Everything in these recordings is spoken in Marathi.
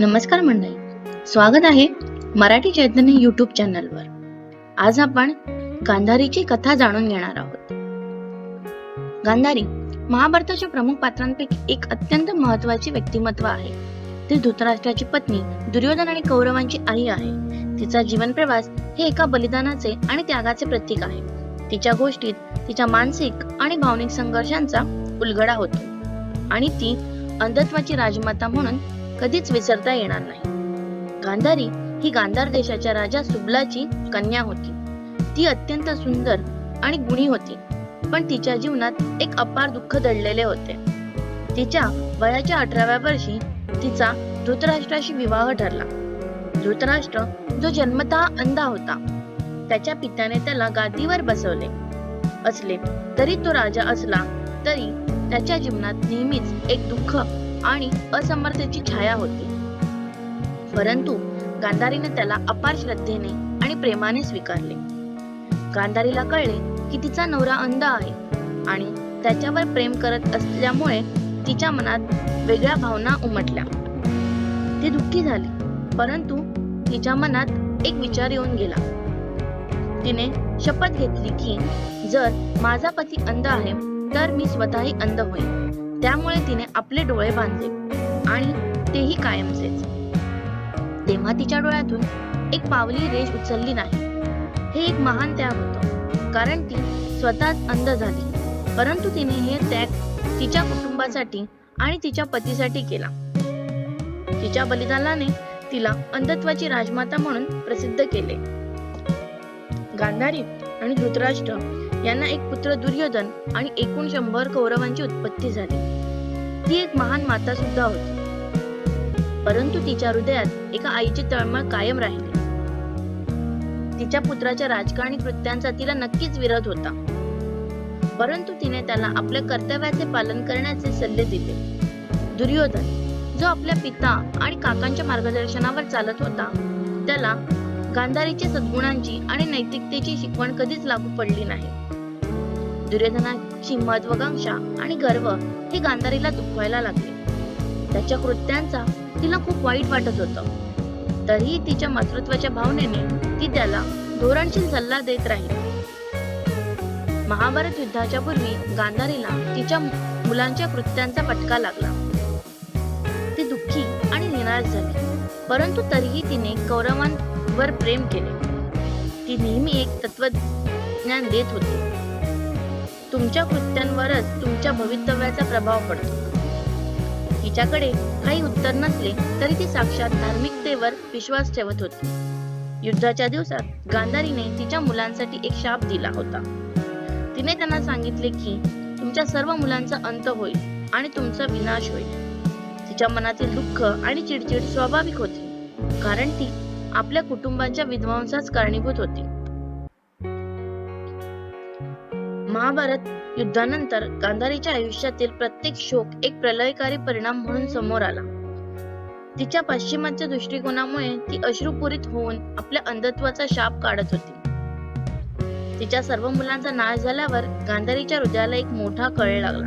नमस्कार मंडळी. स्वागत आहे मराठी चैतन्य युट्यूब चॅनलवर आज आपण गांधारीची कथा जाणून घेणार आहोत. गांधारी महाभारताच्या प्रमुख पात्रांपैकी एक अत्यंत महत्वाची व्यक्तिमत्व आहे. ती धृतराष्ट्राची पत्नी दुर्योधन आणि कौरवांची आई आहे. तिचा जीवन प्रवास हे एका बलिदानाचे आणि त्यागाचे प्रतीक आहे. तिच्या गोष्टीत तिच्या मानसिक आणि भावनिक संघर्षांचा उलगडा होतो. आणि ती अंधत्वाची राजमाता म्हणून कधीच विसरता येणार नाही. गांधारी ही गांधार देशाच्या राजा सुबलाची कन्या होती. ती अत्यंत सुंदर आणि गुणी होती पण तिच्या जीवनात एक अपार दुःख दडलेले होते. तिच्या वयाच्या अठराव्या वर्षी तिचा धृतराष्ट्राशी विवाह ठरला. धृतराष्ट्र जो जन्मतः अंधा होता त्याच्या पित्याने त्याला गादीवर बसवले. असले तरी तो राजा असला तरी त्याच्या जीवनात नेहमीच एक दुःख आणि असमर्थतेची छाया होती. परंतु गांधारीने त्याला अपार श्रद्धेने आणि प्रेमाने स्वीकारले. गांधारीला कळले की तिचा नवरा अंध आहे आणि त्याच्यावर प्रेम करत असल्यामुळे तिच्या मनात वेगळ्या भावना उमटल्या. ती दुःखी झाली परंतु तिच्या मनात एक विचार येऊन गेला. तिने शपथ घेतली की जर माझा पती अंध आहे तर मी स्वतःही अंध होईन. त्यामुळे तिने आपले डोळे बांधले आणि तेही कायमचेच. तेव्हा तिच्या डोळ्यातून एक पावली रेष उचलली नाही. हे एक महान त्याग होतं कारण ती स्वतःच अंध झाली. परंतु तिने हे त्याग तिच्या कुटुंबासाठी आणि तिच्या पतीसाठी केला. तिच्या बलिदानाने तिला अंधत्वाची राजमाता म्हणून प्रसिद्ध केले. गांधारी आणि धृतराष्ट्र यांना एक पुत्र दुर्योधन आणि एकूण शंभर कौरवांची उत्पत्ती झाली. ती एक महान माता सुद्धा होती. परंतु तिच्या हृदयात एका आईची तळमळ कायम राहिली. तिच्या पुत्राच्या राजकारणी कृत्यांचा तिला नक्कीच विरोध होता. परंतु तिने त्याला आपल्या कर्तव्याचे पालन करण्याचे सल्ले दिले. दुर्योधन जो आपल्या पिता आणि काकांच्या मार्गदर्शनावर चालत होता त्याला गांधारीच्या सद्गुणांची आणि नैतिकतेची शिकवण कधीच लागू पडली नाही. दुर्योधनाची महत्वाकांक्षा आणि गर्व हे गांधारीला दुखवायला लागले. त्याच्या कृत्यांचा तिला खूप वाईट वाटत होत. तरीही तिच्या मातृत्वाच्या भावनेने ती त्याला धोरणशील सल्ला देत राहील. महाभारत युद्धाच्या पूर्वी गांधारीला तिच्या मुलांच्या कृत्यांचा फटका लागला. ती दुःखी आणि निराश झाली परंतु तरीही तिने कौरवांवर प्रेम केले. ती नेहमी एक तत्वज्ञान देत होती. तुमच्या कृत्यांवरच तुमच्या भवितव्याचा प्रभाव पडतो. तिच्याकडे काही उत्तर नसले तरी ती साक्षात धार्मिकतेवर विश्वास ठेवत होती. युद्धाच्या दिवसात गांधारीने तिच्या मुलांसाठी एक शाप दिला होता. तिने त्यांना सांगितले की तुमच्या सर्व मुलांचा अंत होईल आणि तुमचा विनाश होईल. तिच्या मनातील दुःख आणि चिडचिड स्वाभाविक होती. कारण ती आपल्या कुटुंबाच्या विध्वंसास कारणीभूत होती. महाभारत युद्धानंतर गांधारीच्या आयुष्यातील प्रत्येक शोक एक प्रलयकारी परिणाम म्हणून समोर आला. तिच्या पाश्चिमात्य दृष्टिकोनामुळे ती अश्रुपूरित होऊन आपल्या अंधत्वाचा शाप काढत होती. तिच्या सर्व मुलांचा नाश झाल्यावर गांधारीच्या हृदयाला एक मोठा कळ लागला.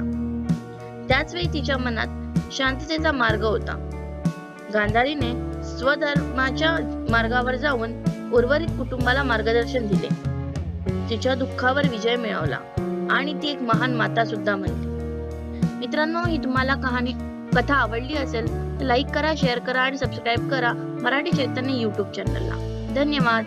त्याच वेळी तिच्या मनात शांततेचा मार्ग होता. गांधारीने स्वधर्माच्या मार्गावर जाऊन उर्वरित कुटुंबाला मार्गदर्शन दिले. तिच्या दुःखावर विजय मिळवला. आणि ती एक महान माता सुद्धा म्हणते मित्रांनो ही तुम्हाला कहाणी कथा आवडली असेल तर लाईक करा शेअर करा आणि सबस्क्राईब करा मराठी चैतन्य युट्यूब चॅनलला धन्यवाद.